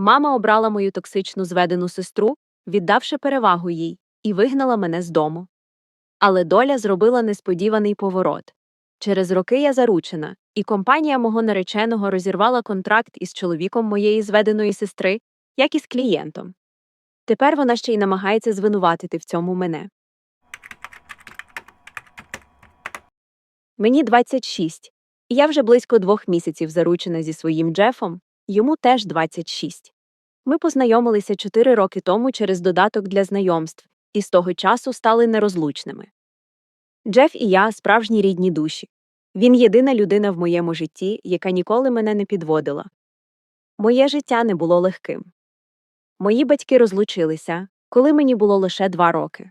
Мама обрала мою токсичну зведену сестру, віддавши перевагу їй, і вигнала мене з дому. Але доля зробила несподіваний поворот. Через роки я заручена, і компанія мого нареченого розірвала контракт із чоловіком моєї зведеної сестри, як і з клієнтом. Тепер вона ще й намагається звинуватити в цьому мене. Мені 26, і я вже близько двох місяців заручена зі своїм Джефом, йому теж 26. Ми познайомилися чотири роки тому через додаток для знайомств і з того часу стали нерозлучними. Джеф і я справжні рідні душі. Він єдина людина в моєму житті, яка ніколи мене не підводила. Моє життя не було легким. Мої батьки розлучилися, коли мені було лише два роки.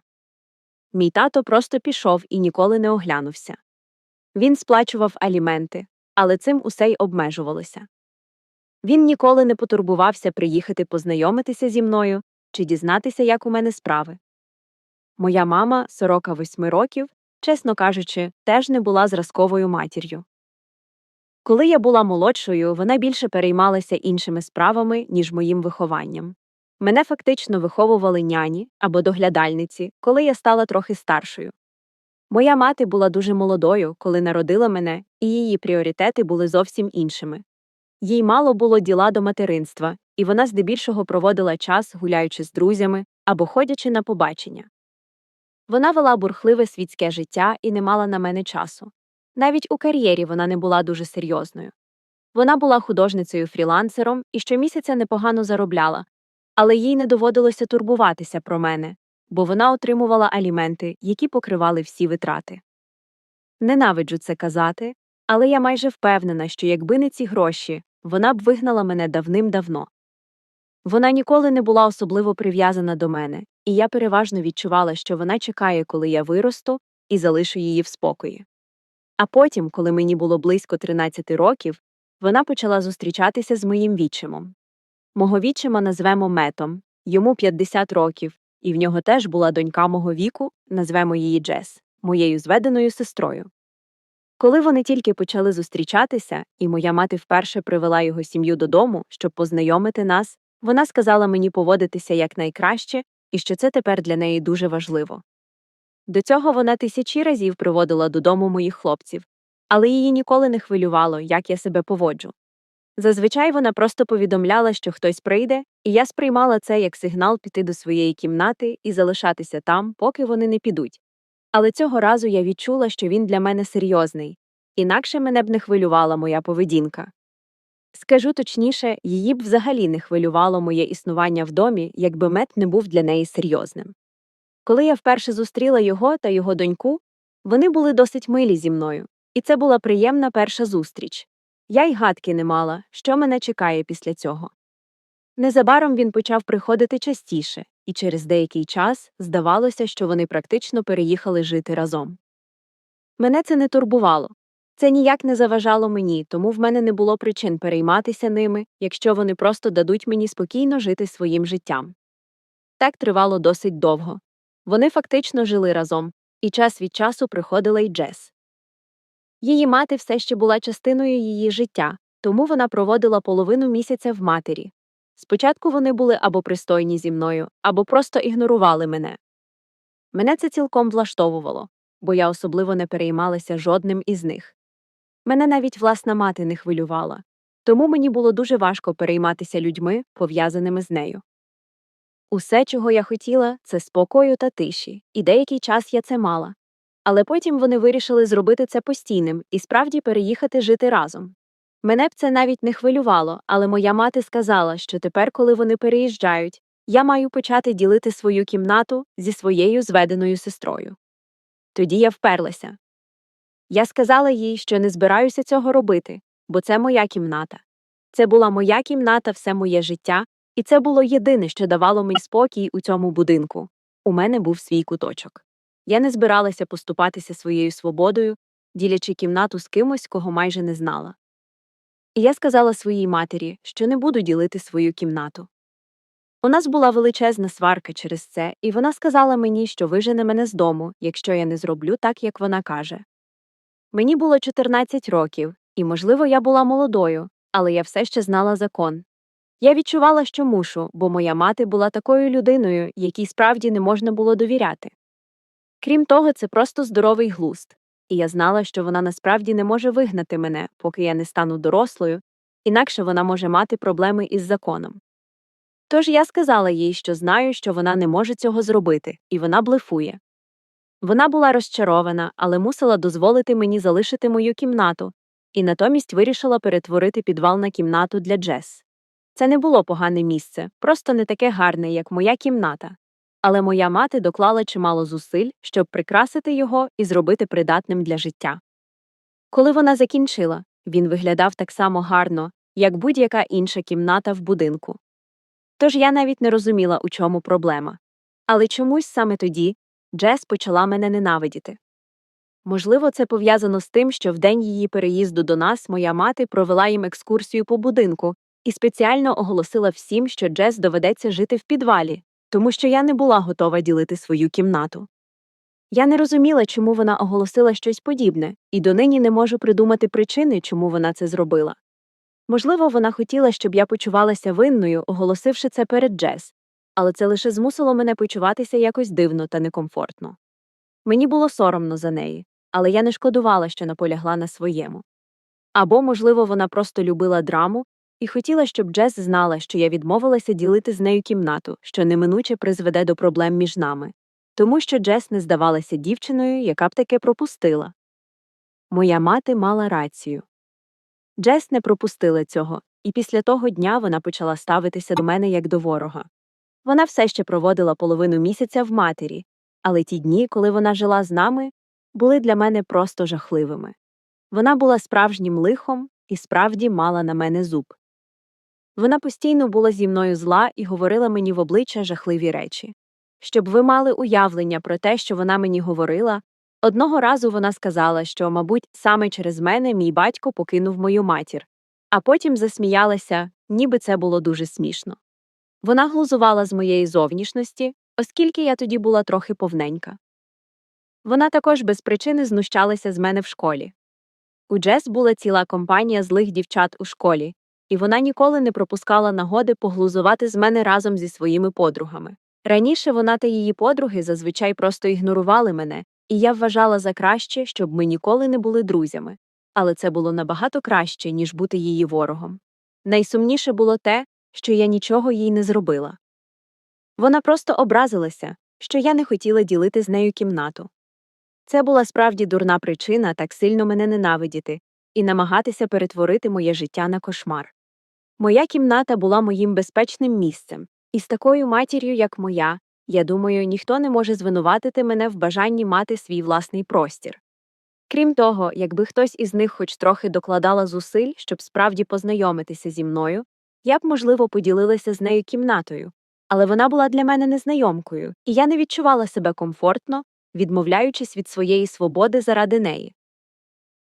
Мій тато просто пішов і ніколи не оглянувся. Він сплачував аліменти, але цим усе й обмежувалося. Він ніколи не потурбувався приїхати познайомитися зі мною чи дізнатися, як у мене справи. Моя мама, 48 років, чесно кажучи, теж не була зразковою матір'ю. Коли я була молодшою, вона більше переймалася іншими справами, ніж моїм вихованням. Мене фактично виховували няні або доглядальниці, коли я стала трохи старшою. Моя мати була дуже молодою, коли народила мене, і її пріоритети були зовсім іншими. Їй мало було діла до материнства, і вона здебільшого проводила час, гуляючи з друзями або ходячи на побачення. Вона вела бурхливе світське життя і не мала на мене часу. Навіть у кар'єрі вона не була дуже серйозною. Вона була художницею фрілансером і щомісяця непогано заробляла, але їй не доводилося турбуватися про мене, бо вона отримувала аліменти, які покривали всі витрати. Ненавиджу це казати, але я майже впевнена, що якби не ці гроші, вона б вигнала мене давним-давно. Вона ніколи не була особливо прив'язана до мене, і я переважно відчувала, що вона чекає, коли я виросту, і залишу її в спокої. А потім, коли мені було близько 13 років, вона почала зустрічатися з моїм відчимом. Мого відчима назвемо метом, йому 50 років, і в нього теж була донька мого віку, назвемо її Джес, моєю зведеною сестрою. Коли вони тільки почали зустрічатися, і моя мати вперше привела його сім'ю додому, щоб познайомити нас, вона сказала мені поводитися якнайкраще і що це тепер для неї дуже важливо. До цього вона тисячі разів приводила додому моїх хлопців, але її ніколи не хвилювало, як я себе поводжу. Зазвичай вона просто повідомляла, що хтось прийде, і я сприймала це як сигнал піти до своєї кімнати і залишатися там, поки вони не підуть. Але цього разу я відчула, що він для мене серйозний, інакше мене б не хвилювала моя поведінка. Скажу точніше, її б взагалі не хвилювало моє існування в домі, якби мед не був для неї серйозним. Коли я вперше зустріла його та його доньку, вони були досить милі зі мною, і це була приємна перша зустріч. Я й гадки не мала, що мене чекає після цього. Незабаром він почав приходити частіше, і через деякий час здавалося, що вони практично переїхали жити разом. Мене це не турбувало. Це ніяк не заважало мені, тому в мене не було причин перейматися ними, якщо вони просто дадуть мені спокійно жити своїм життям. Так тривало досить довго. Вони фактично жили разом, і час від часу приходила й Джес. Її мати все ще була частиною її життя, тому вона проводила половину місяця в матері. Спочатку вони були або пристойні зі мною, або просто ігнорували мене. Мене це цілком влаштовувало, бо я особливо не переймалася жодним із них. Мене навіть власна мати не хвилювала, тому мені було дуже важко перейматися людьми, пов'язаними з нею. Усе, чого я хотіла, це спокою та тиші, і деякий час я це мала. Але потім вони вирішили зробити це постійним і справді переїхати жити разом. Мене б це навіть не хвилювало, але моя мати сказала, що тепер, коли вони переїжджають, я маю почати ділити свою кімнату зі своєю зведеною сестрою. Тоді я вперлася. Я сказала їй, що не збираюся цього робити, бо це моя кімната. Це була моя кімната все моє життя, і це було єдине, що давало мені спокій у цьому будинку. У мене був свій куточок. Я не збиралася поступатися своєю свободою, ділячи кімнату з кимось, кого майже не знала. І я сказала своїй матері, що не буду ділити свою кімнату. У нас була величезна сварка через це, і вона сказала мені, що вижене мене з дому, якщо я не зроблю так, як вона каже. Мені було 14 років, і, можливо, я була молодою, але я все ще знала закон. Я відчувала, що мушу, бо моя мати була такою людиною, якій справді не можна було довіряти. Крім того, це просто здоровий глузд, і я знала, що вона насправді не може вигнати мене, поки я не стану дорослою, інакше вона може мати проблеми із законом. Тож я сказала їй, що знаю, що вона не може цього зробити, і вона блефує. Вона була розчарована, але мусила дозволити мені залишити мою кімнату, і натомість вирішила перетворити підвал на кімнату для Джес. Це не було погане місце, просто не таке гарне, як моя кімната. Але моя мати доклала чимало зусиль, щоб прикрасити його і зробити придатним для життя. Коли вона закінчила, він виглядав так само гарно, як будь-яка інша кімната в будинку. Тож я навіть не розуміла, у чому проблема. Але чомусь саме тоді Джес почала мене ненавидіти. Можливо, це пов'язано з тим, що в день її переїзду до нас моя мати провела їм екскурсію по будинку і спеціально оголосила всім, що Джес доведеться жити в підвалі, тому що я не була готова ділити свою кімнату. Я не розуміла, чому вона оголосила щось подібне, і донині не можу придумати причини, чому вона це зробила. Можливо, вона хотіла, щоб я почувалася винною, оголосивши це перед Джес, але це лише змусило мене почуватися якось дивно та некомфортно. Мені було соромно за неї, але я не шкодувала, що наполягла на своєму. Або, можливо, вона просто любила драму і хотіла, щоб Джес знала, що я відмовилася ділити з нею кімнату, що неминуче призведе до проблем між нами, тому що Джес не здавалася дівчиною, яка б таке пропустила. Моя мати мала рацію. Джес не пропустила цього, і після того дня вона почала ставитися до мене як до ворога. Вона все ще проводила половину місяця в матері, але ті дні, коли вона жила з нами, були для мене просто жахливими. Вона була справжнім лихом і справді мала на мене зуб. Вона постійно була зі мною зла і говорила мені в обличчя жахливі речі. Щоб ви мали уявлення про те, що вона мені говорила, одного разу вона сказала, що, мабуть, саме через мене мій батько покинув мою матір, а потім засміялася, ніби це було дуже смішно. Вона глузувала з моєї зовнішності, оскільки я тоді була трохи повненька. Вона також без причини знущалася з мене в школі. У Джес була ціла компанія злих дівчат у школі, і вона ніколи не пропускала нагоди поглузувати з мене разом зі своїми подругами. Раніше вона та її подруги зазвичай просто ігнорували мене, і я вважала за краще, щоб ми ніколи не були друзями, але це було набагато краще, ніж бути її ворогом. Найсумніше було те, що я нічого їй не зробила. Вона просто образилася, що я не хотіла ділити з нею кімнату. Це була справді дурна причина так сильно мене ненавидіти і намагатися перетворити моє життя на кошмар. Моя кімната була моїм безпечним місцем, і з такою матір'ю, як моя, я думаю, ніхто не може звинуватити мене в бажанні мати свій власний простір. Крім того, якби хтось із них хоч трохи докладала зусиль, щоб справді познайомитися зі мною, я б, можливо, поділилася з нею кімнатою, але вона була для мене незнайомкою, і я не відчувала себе комфортно, відмовляючись від своєї свободи заради неї.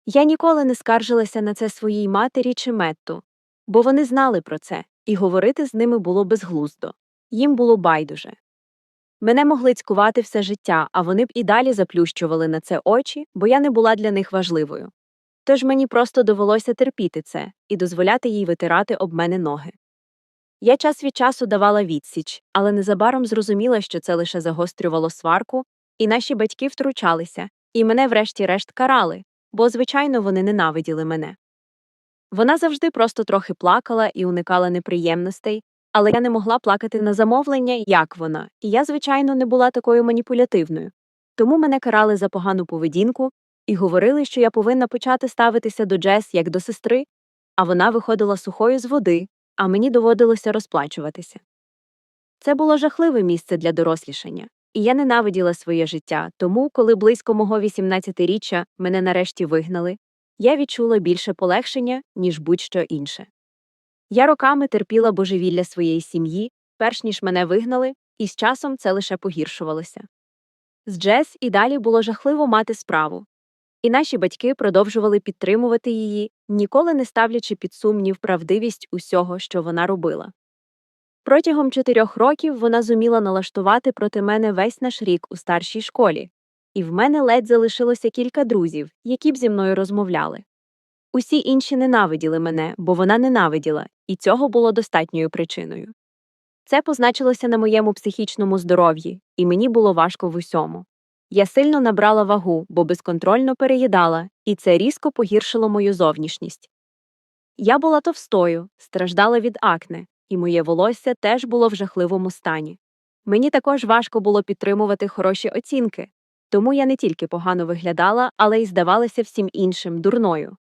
Я ніколи не скаржилася на це своїй матері чи метту, бо вони знали про це, і говорити з ними було безглуздо їм було байдуже. Мене могли цькувати все життя, а вони б і далі заплющували на це очі, бо я не була для них важливою. Тож мені просто довелося терпіти це і дозволяти їй витирати об мене ноги. Я час від часу давала відсіч, але незабаром зрозуміла, що це лише загострювало сварку, і наші батьки втручалися, і мене, врешті-решт, карали, бо, звичайно, вони ненавиділи мене. Вона завжди просто трохи плакала і уникала неприємностей, але я не могла плакати на замовлення, як вона, і я, звичайно, не була такою маніпулятивною. Тому мене карали за погану поведінку і говорили, що я повинна почати ставитися до Джес як до сестри, а вона виходила сухою з води, а мені доводилося розплачуватися. Це було жахливе місце для дорослішання, і я ненавиділа своє життя, тому, коли близько мого 18-річчя мене нарешті вигнали, я відчула більше полегшення, ніж будь-що інше. Я роками терпіла божевілля своєї сім'ї, перш ніж мене вигнали, і з часом це лише погіршувалося. З Джес і далі було жахливо мати справу, і наші батьки продовжували підтримувати її, ніколи не ставлячи під сумнів правдивість усього, що вона робила. Протягом чотирьох років вона зуміла налаштувати проти мене весь наш рік у старшій школі, і в мене ледь залишилося кілька друзів, які б зі мною розмовляли. Усі інші ненавиділи мене, бо вона ненавиділа, і цього було достатньою причиною. Це позначилося на моєму психічному здоров'ї, і мені було важко в усьому. Я сильно набрала вагу, бо безконтрольно переїдала, і це різко погіршило мою зовнішність. Я була товстою, страждала від акне, і моє волосся теж було в жахливому стані. Мені також важко було підтримувати хороші оцінки, тому я не тільки погано виглядала, але й здавалася всім іншим дурною.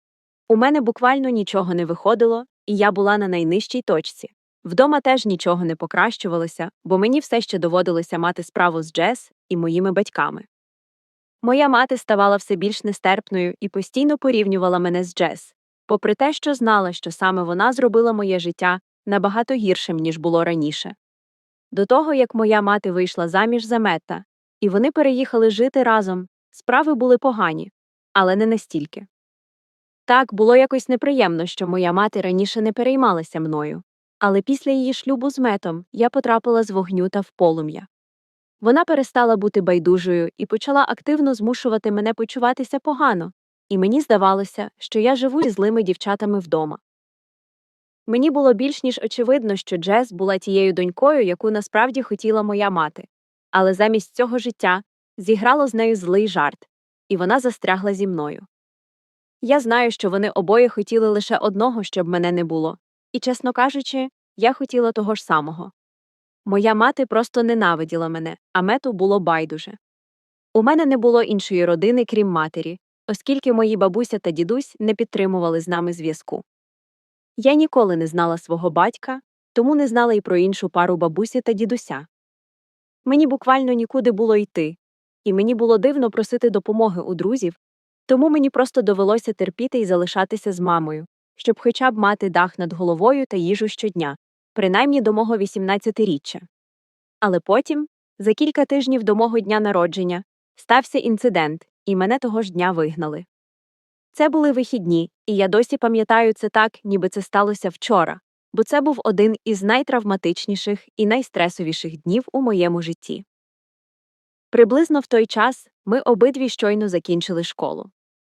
У мене буквально нічого не виходило, і я була на найнижчій точці. Вдома теж нічого не покращувалося, бо мені все ще доводилося мати справу з Джес і моїми батьками. Моя мати ставала все більш нестерпною і постійно порівнювала мене з Джес, попри те, що знала, що саме вона зробила моє життя набагато гіршим, ніж було раніше. До того, як моя мати вийшла заміж за Метта, і вони переїхали жити разом, справи були погані, але не настільки. Так, було якось неприємно, що моя мати раніше не переймалася мною, але після її шлюбу з метом я потрапила з вогню та в полум'я. Вона перестала бути байдужою і почала активно змушувати мене почуватися погано, і мені здавалося, що я живу зі злими дівчатами вдома. Мені було більш ніж очевидно, що Джес була тією донькою, яку насправді хотіла моя мати, але замість цього життя зіграло з нею злий жарт, і вона застрягла зі мною. Я знаю, що вони обоє хотіли лише одного, щоб мене не було, і, чесно кажучи, я хотіла того ж самого. Моя мати просто ненавиділа мене, а мету було байдуже. У мене не було іншої родини, крім матері, оскільки мої бабуся та дідусь не підтримували з нами зв'язку. Я ніколи не знала свого батька, тому не знала й про іншу пару бабусі та дідуся. Мені буквально нікуди було йти, і мені було дивно просити допомоги у друзів, тому мені просто довелося терпіти і залишатися з мамою, щоб хоча б мати дах над головою та їжу щодня, принаймні до мого 18-річчя. Але потім, за кілька тижнів до мого дня народження, стався інцидент, і мене того ж дня вигнали. Це були вихідні, і я досі пам'ятаю це так, ніби це сталося вчора, бо це був один із найтравматичніших і найстресовіших днів у моєму житті. Приблизно в той час ми обидві щойно закінчили школу.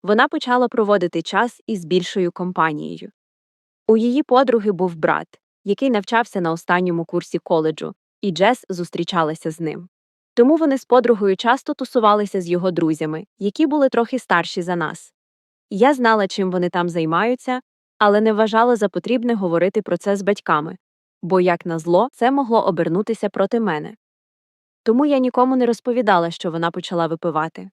Вона почала проводити час із більшою компанією. У її подруги був брат, який навчався на останньому курсі коледжу, і Джес зустрічалася з ним. Тому вони з подругою часто тусувалися з його друзями, які були трохи старші за нас. Я знала, чим вони там займаються, але не вважала за потрібне говорити про це з батьками, бо, як назло, це могло обернутися проти мене. Тому я нікому не розповідала, що вона почала випивати.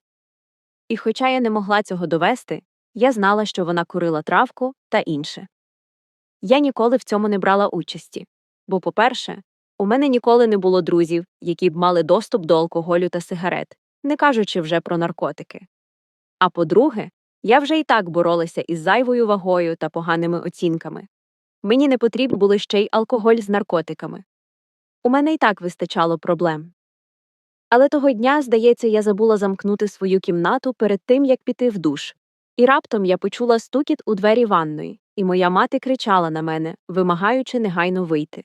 І хоча я не могла цього довести, я знала, що вона курила травку та інше. Я ніколи в цьому не брала участі, бо, по-перше, у мене ніколи не було друзів, які б мали доступ до алкоголю та сигарет, не кажучи вже про наркотики. А по-друге, я вже і так боролася із зайвою вагою та поганими оцінками. Мені не потрібні були ще й алкоголь з наркотиками. У мене і так вистачало проблем. Але того дня, здається, я забула замкнути свою кімнату перед тим, як піти в душ. І раптом я почула стукіт у двері ванної, і моя мати кричала на мене, вимагаючи негайно вийти.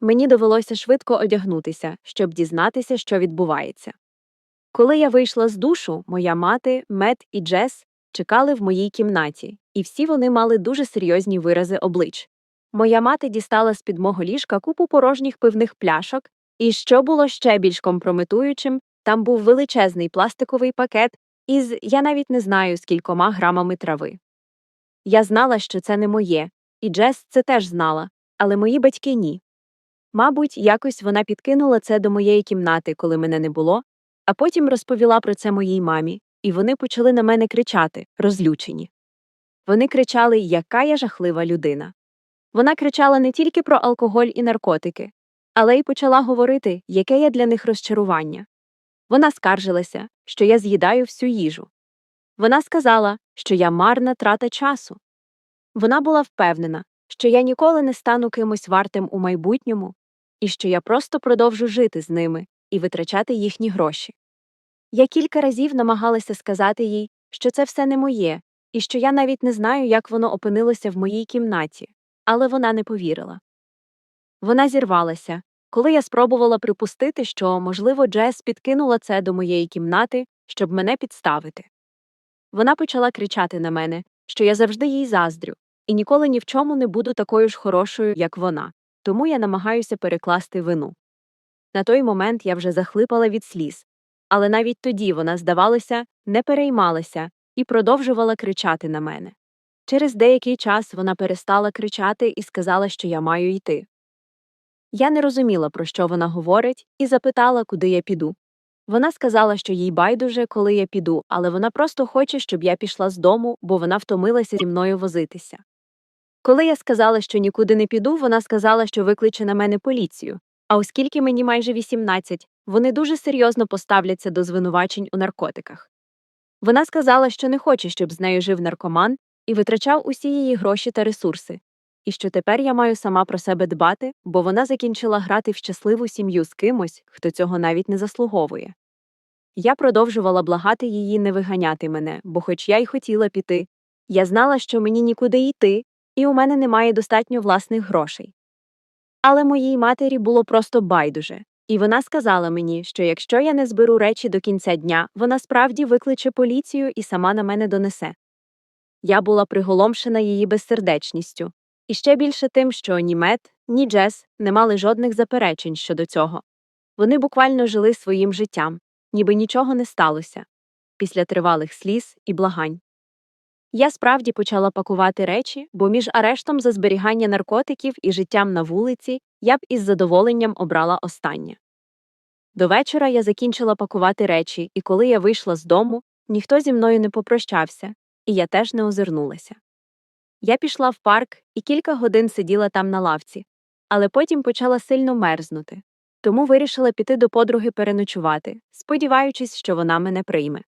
Мені довелося швидко одягнутися, щоб дізнатися, що відбувається. Коли я вийшла з душу, моя мати, Мет і Джес чекали в моїй кімнаті, і всі вони мали дуже серйозні вирази облич. Моя мати дістала з під мого ліжка купу порожніх пивних пляшок, і що було ще більш компрометуючим, там був величезний пластиковий пакет із я навіть не знаю скількома грамами трави. Я знала, що це не моє, і Джес це теж знала, але мої батьки ні. Мабуть, якось вона підкинула це до моєї кімнати, коли мене не було, а потім розповіла про це моїй мамі, і вони почали на мене кричати, розлючені. Вони кричали, яка я жахлива людина. Вона кричала не тільки про алкоголь і наркотики, але й почала говорити, яке є для них розчарування. Вона скаржилася, що я з'їдаю всю їжу. Вона сказала, що я марна трата часу. Вона була впевнена, що я ніколи не стану кимось вартим у майбутньому, і що я просто продовжу жити з ними і витрачати їхні гроші. Я кілька разів намагалася сказати їй, що це все не моє, і що я навіть не знаю, як воно опинилося в моїй кімнаті, але вона не повірила. Вона зірвалася, коли я спробувала припустити, що, можливо, Джес підкинула це до моєї кімнати, щоб мене підставити. Вона почала кричати на мене, що я завжди їй заздрю, і ніколи ні в чому не буду такою ж хорошою, як вона, тому я намагаюся перекласти вину. На той момент я вже захлипала від сліз, але навіть тоді вона, здавалося, не переймалася і продовжувала кричати на мене. Через деякий час вона перестала кричати і сказала, що я маю йти. Я не розуміла, про що вона говорить, і запитала, куди я піду. Вона сказала, що їй байдуже, коли я піду, але вона просто хоче, щоб я пішла з дому, бо вона втомилася зі мною возитися. Коли я сказала, що нікуди не піду, вона сказала, що викличе на мене поліцію. А оскільки мені майже 18, вони дуже серйозно поставляться до звинувачень у наркотиках. Вона сказала, що не хоче, щоб з нею жив наркоман і витрачав усі її гроші та ресурси, і що тепер я маю сама про себе дбати, бо вона закінчила грати в щасливу сім'ю з кимось, хто цього навіть не заслуговує. Я продовжувала благати її не виганяти мене, бо, хоч я й хотіла піти, я знала, що мені нікуди йти, і у мене немає достатньо власних грошей. Але моїй матері було просто байдуже, і вона сказала мені, що якщо я не зберу речі до кінця дня, вона справді викличе поліцію і сама на мене донесе. Я була приголомшена її безсердечністю, і ще більше тим, що ні Мет, ні Джес не мали жодних заперечень щодо цього. Вони буквально жили своїм життям, ніби нічого не сталося, після тривалих сліз і благань. Я справді почала пакувати речі, бо між арештом за зберігання наркотиків і життям на вулиці я б із задоволенням обрала останнє. До вечора я закінчила пакувати речі, і коли я вийшла з дому, ніхто зі мною не попрощався, і я теж не озирнулася. Я пішла в парк і кілька годин сиділа там на лавці, але потім почала сильно мерзнути, тому вирішила піти до подруги переночувати, сподіваючись, що вона мене прийме.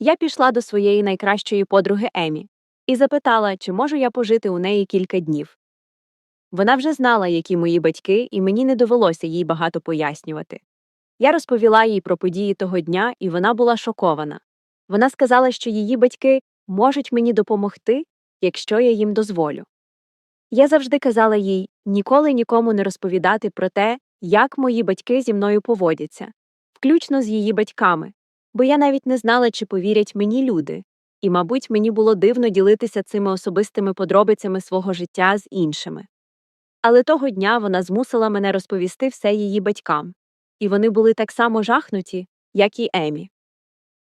Я пішла до своєї найкращої подруги Емі і запитала, чи можу я пожити у неї кілька днів. Вона вже знала, які мої батьки, і мені не довелося їй багато пояснювати. Я розповіла їй про події того дня, і вона була шокована. Вона сказала, що її батьки можуть мені допомогти, якщо я їм дозволю. Я завжди казала їй ніколи нікому не розповідати про те, як мої батьки зі мною поводяться, включно з її батьками, бо я навіть не знала, чи повірять мені люди, і, мабуть, мені було дивно ділитися цими особистими подробицями свого життя з іншими. Але того дня вона змусила мене розповісти все її батькам, і вони були так само жахнуті, як і Емі.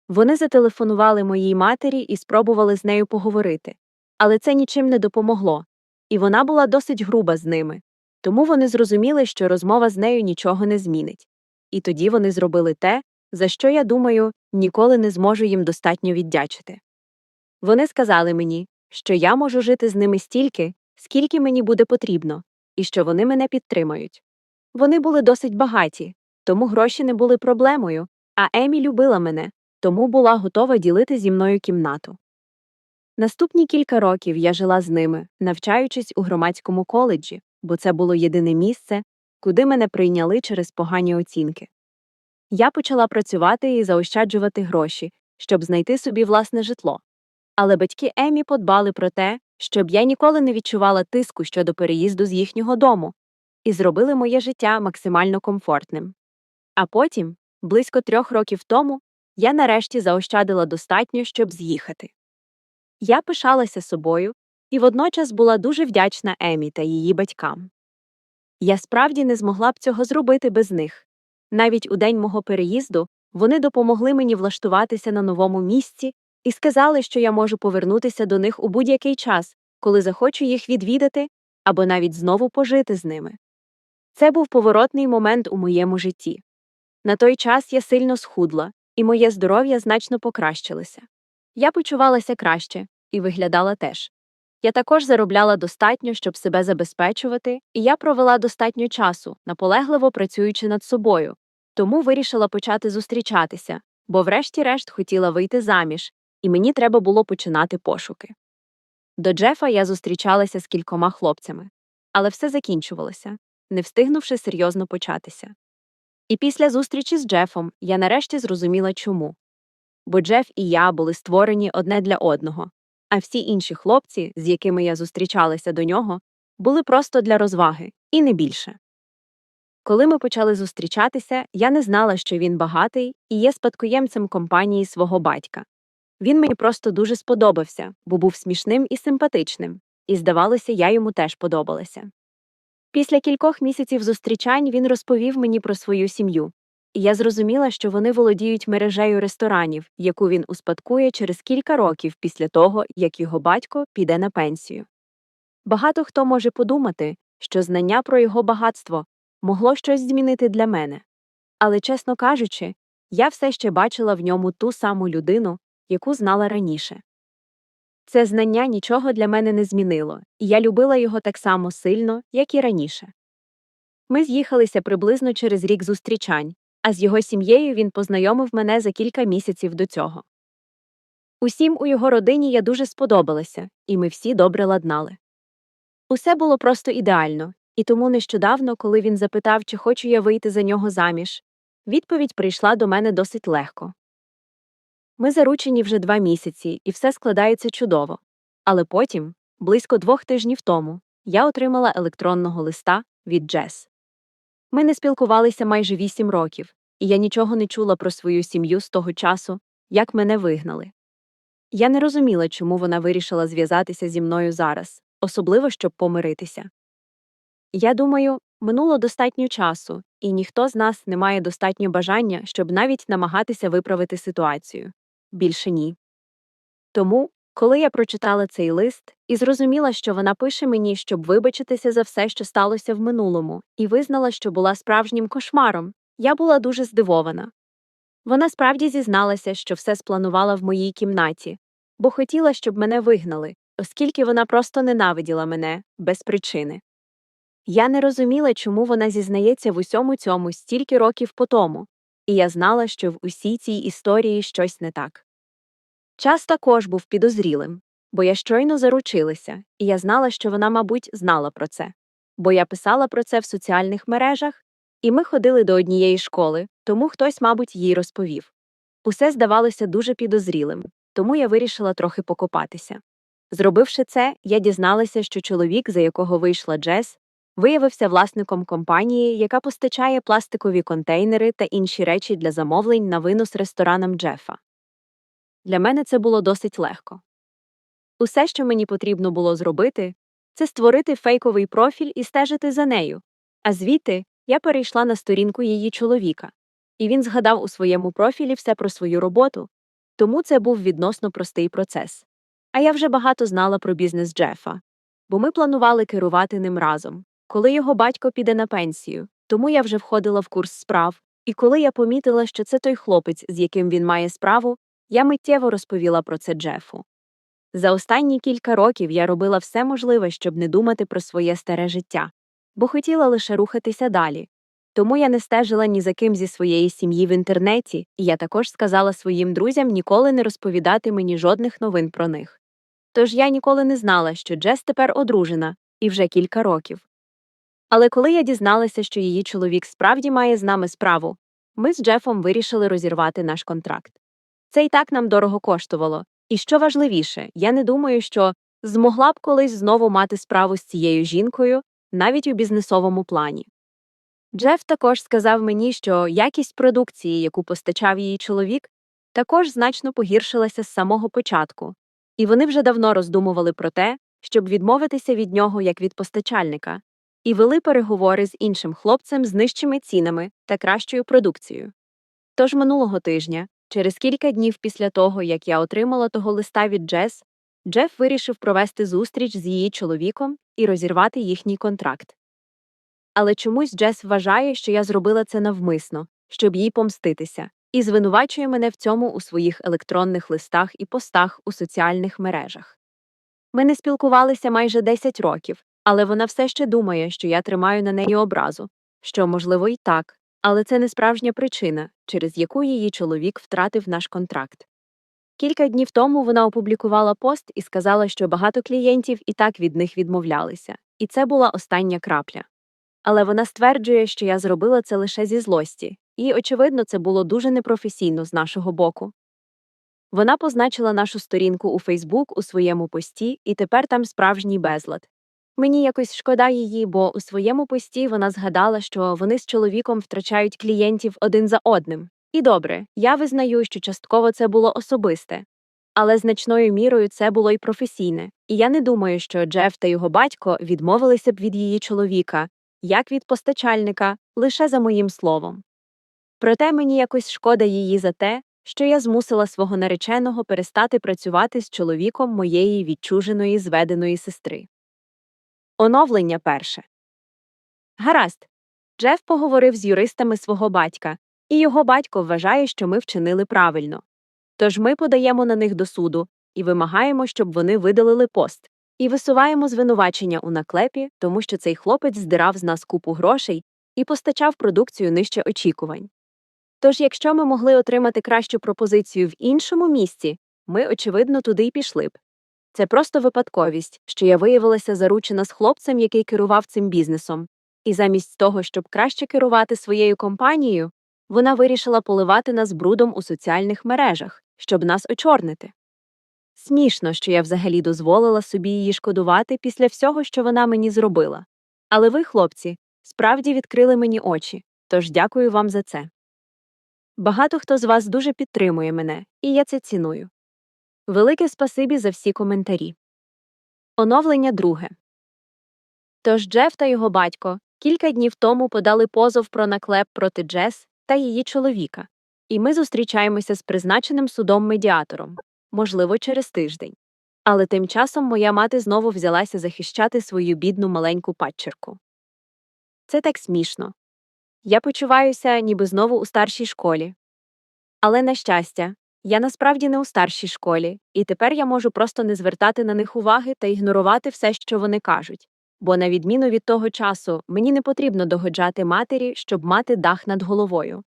Вони зателефонували моїй матері і спробували з нею поговорити, але це нічим не допомогло, і вона була досить груба з ними, тому вони зрозуміли, що розмова з нею нічого не змінить. І тоді вони зробили те, за що я думаю, ніколи не зможу їм достатньо віддячити. Вони сказали мені, що я можу жити з ними стільки, скільки мені буде потрібно, і що вони мене підтримають. Вони були досить багаті, тому гроші не були проблемою, а Емі любила мене, тому була готова ділити зі мною кімнату. Наступні кілька років я жила з ними, навчаючись у громадському коледжі, бо це було єдине місце, куди мене прийняли через погані оцінки. Я почала працювати і заощаджувати гроші, щоб знайти собі власне житло. Але батьки Емі подбали про те, щоб я ніколи не відчувала тиску щодо переїзду з їхнього дому, і зробили моє життя максимально комфортним. А потім, близько трьох років тому, я нарешті заощадила достатньо, щоб з'їхати. Я пишалася собою і водночас була дуже вдячна Емі та її батькам. Я справді не змогла б цього зробити без них. Навіть у день мого переїзду вони допомогли мені влаштуватися на новому місці і сказали, що я можу повернутися до них у будь-який час, коли захочу їх відвідати або навіть знову пожити з ними. Це був поворотний момент у моєму житті. На той час я сильно схудла, і моє здоров'я значно покращилося. Я почувалася краще і виглядала теж. Я також заробляла достатньо, щоб себе забезпечувати, і я провела достатньо часу, наполегливо працюючи над собою, тому вирішила почати зустрічатися, бо, врешті-решт, хотіла вийти заміж, і мені треба було починати пошуки. До Джефа я зустрічалася з кількома хлопцями, але все закінчувалося, не встигнувши серйозно початися. І після зустрічі з Джефом я нарешті зрозуміла чому. Бо Джеф і я були створені одне для одного, а всі інші хлопці, з якими я зустрічалася до нього, були просто для розваги, і не більше. Коли ми почали зустрічатися, я не знала, що він багатий і є спадкоємцем компанії свого батька. Він мені просто дуже сподобався, бо був смішним і симпатичним, і, здавалося, я йому теж подобалася. Після кількох місяців зустрічань він розповів мені про свою сім'ю, я зрозуміла, що вони володіють мережею ресторанів, яку він успадкує через кілька років після того, як його батько піде на пенсію. Багато хто може подумати, що знання про його багатство могло щось змінити для мене. Але, чесно кажучи, я все ще бачила в ньому ту саму людину, яку знала раніше. Це знання нічого для мене не змінило, і я любила його так само сильно, як і раніше. Ми з'їхалися приблизно через рік зустрічань, а з його сім'єю він познайомив мене за кілька місяців до цього. Усім у його родині я дуже сподобалася, і ми всі добре ладнали. Усе було просто ідеально, і тому нещодавно, коли він запитав, чи хочу я вийти за нього заміж, відповідь прийшла до мене досить легко. Ми заручені вже два місяці, і все складається чудово. Але потім, близько двох тижнів тому, я отримала електронного листа від Джес. Ми не спілкувалися майже вісім років, і я нічого не чула про свою сім'ю з того часу, як мене вигнали. Я не розуміла, чому вона вирішила зв'язатися зі мною зараз, особливо щоб помиритися. Я думаю, минуло достатньо часу, і ніхто з нас не має достатньо бажання, щоб навіть намагатися виправити ситуацію. Більше ні. Тому, коли я прочитала цей лист і зрозуміла, що вона пише мені, щоб вибачитися за все, що сталося в минулому, і визнала, що була справжнім кошмаром, я була дуже здивована. Вона справді зізналася, що все спланувала в моїй кімнаті, бо хотіла, щоб мене вигнали, оскільки вона просто ненавиділа мене без причини. Я не розуміла, чому вона зізнається в усьому цьому стільки років по тому, і я знала, що в усій цій історії щось не так. Час також був підозрілим, бо я щойно заручилася, і я знала, що вона, мабуть, знала про це, бо я писала про це в соціальних мережах, і ми ходили до однієї школи, тому хтось, мабуть, їй розповів. Усе здавалося дуже підозрілим, тому я вирішила трохи покопатися. Зробивши це, я дізналася, що чоловік, за якого вийшла Джес, виявився власником компанії, яка постачає пластикові контейнери та інші речі для замовлень на винос ресторанам Джефа. Для мене це було досить легко. Усе, що мені потрібно було зробити, це створити фейковий профіль і стежити за нею. А звідти я перейшла на сторінку її чоловіка, і він згадав у своєму профілі все про свою роботу, тому це був відносно простий процес. А я вже багато знала про бізнес Джефа, бо ми планували керувати ним разом, коли його батько піде на пенсію, тому я вже входила в курс справ, і коли я помітила, що це той хлопець, з яким він має справу, я миттєво розповіла про це Джефу. За останні кілька років я робила все можливе, щоб не думати про своє старе життя, бо хотіла лише рухатися далі. Тому я не стежила ні за ким зі своєї сім'ї в інтернеті, і я також сказала своїм друзям ніколи не розповідати мені жодних новин про них. Тож я ніколи не знала, що Джес тепер одружена, і вже кілька років. Але коли я дізналася, що її чоловік справді має з нами справу, ми з Джефом вирішили розірвати наш контракт. Це і так нам дорого коштувало. І що важливіше, я не думаю, що змогла б колись знову мати справу з цією жінкою, навіть у бізнесовому плані. Джеф також сказав мені, що якість продукції, яку постачав її чоловік, також значно погіршилася з самого початку, і вони вже давно роздумували про те, щоб відмовитися від нього як від постачальника, і вели переговори з іншим хлопцем з нижчими цінами та кращою продукцією. Тож минулого тижня, через кілька днів після того, як я отримала того листа від Джес, Джеф вирішив провести зустріч з її чоловіком і розірвати їхній контракт. Але чомусь Джес вважає, що я зробила це навмисно, щоб їй помститися, і звинувачує мене в цьому у своїх електронних листах і постах у соціальних мережах. Ми не спілкувалися майже 10 років, але вона все ще думає, що я тримаю на неї образу, що, можливо, і так, але це не справжня причина, через яку її чоловік втратив наш контракт. Кілька днів тому вона опублікувала пост і сказала, що багато клієнтів і так від них відмовлялися, і це була остання крапля. Але вона стверджує, що я зробила це лише зі злості, і, очевидно, це було дуже непрофесійно з нашого боку. Вона позначила нашу сторінку у Фейсбук у своєму пості, і тепер там справжній безлад. Мені якось шкода її, бо у своєму пості вона згадала, що вони з чоловіком втрачають клієнтів один за одним. І добре, я визнаю, що частково це було особисте. Але значною мірою це було й професійне, і я не думаю, що Джеф та його батько відмовилися б від її чоловіка, як від постачальника, лише за моїм словом. Проте мені якось шкода її за те, що я змусила свого нареченого перестати працювати з чоловіком моєї відчуженої зведеної сестри. Оновлення перше. Гаразд. Джеф поговорив з юристами свого батька, і його батько вважає, що ми вчинили правильно. Тож ми подаємо на них до суду і вимагаємо, щоб вони видалили пост, і висуваємо звинувачення у наклепі, тому що цей хлопець здирав з нас купу грошей і постачав продукцію нижче очікувань. Тож, якщо ми могли отримати кращу пропозицію в іншому місці, ми, очевидно, туди й пішли б. Це просто випадковість, що я виявилася заручена з хлопцем, який керував цим бізнесом, і замість того, щоб краще керувати своєю компанією, вона вирішила поливати нас брудом у соціальних мережах, щоб нас очорнити. Смішно, що я взагалі дозволила собі її шкодувати після всього, що вона мені зробила. Але ви, хлопці, справді відкрили мені очі, тож дякую вам за це. Багато хто з вас дуже підтримує мене, і я це ціную. Велике спасибі за всі коментарі. Оновлення друге. Тож Джеф та його батько кілька днів тому подали позов про наклеп проти Джес та її чоловіка, і ми зустрічаємося з призначеним судом-медіатором, можливо, через тиждень. Але тим часом моя мати знову взялася захищати свою бідну маленьку падчерку. Це так смішно. Я почуваюся, ніби знову у старшій школі. Але, на щастя, я насправді не у старшій школі, і тепер я можу просто не звертати на них уваги та ігнорувати все, що вони кажуть. Бо, на відміну від того часу, мені не потрібно догоджати матері, щоб мати дах над головою.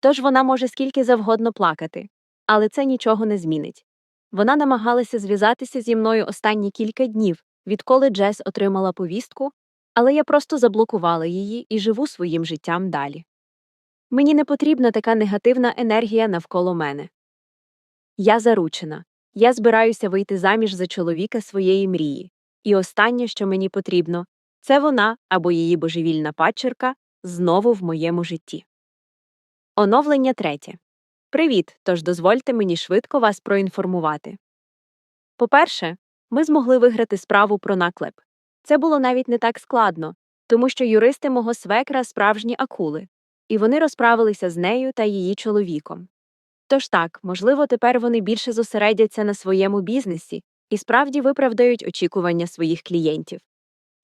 Тож вона може скільки завгодно плакати, але це нічого не змінить. Вона намагалася зв'язатися зі мною останні кілька днів, відколи Джес отримала повістку, але я просто заблокувала її і живу своїм життям далі. Мені не потрібна така негативна енергія навколо мене. Я заручена. Я збираюся вийти заміж за чоловіка своєї мрії. І останнє, що мені потрібно, це вона або її божевільна падчерка знову в моєму житті. Оновлення третє. Привіт, тож дозвольте мені швидко вас проінформувати. По-перше, ми змогли виграти справу про наклеп. Це було навіть не так складно, тому що юристи мого свекра справжні акули, і вони розправилися з нею та її чоловіком. Тож так, можливо, тепер вони більше зосередяться на своєму бізнесі і справді виправдають очікування своїх клієнтів.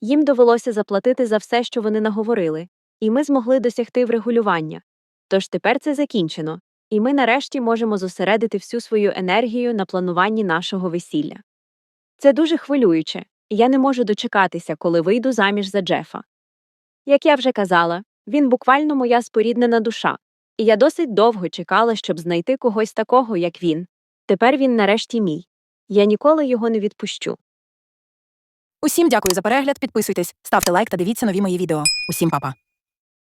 Їм довелося заплатити за все, що вони наговорили, і ми змогли досягти врегулювання. Тож тепер це закінчено, і ми нарешті можемо зосередити всю свою енергію на плануванні нашого весілля. Це дуже хвилююче, і я не можу дочекатися, коли вийду заміж за Джефа. Як я вже казала, він буквально моя споріднена душа, і я досить довго чекала, щоб знайти когось такого, як він. Тепер він нарешті мій. Я ніколи його не відпущу. Усім дякую за перегляд. Підписуйтесь, ставте лайк та дивіться нові мої відео. Усім па-па.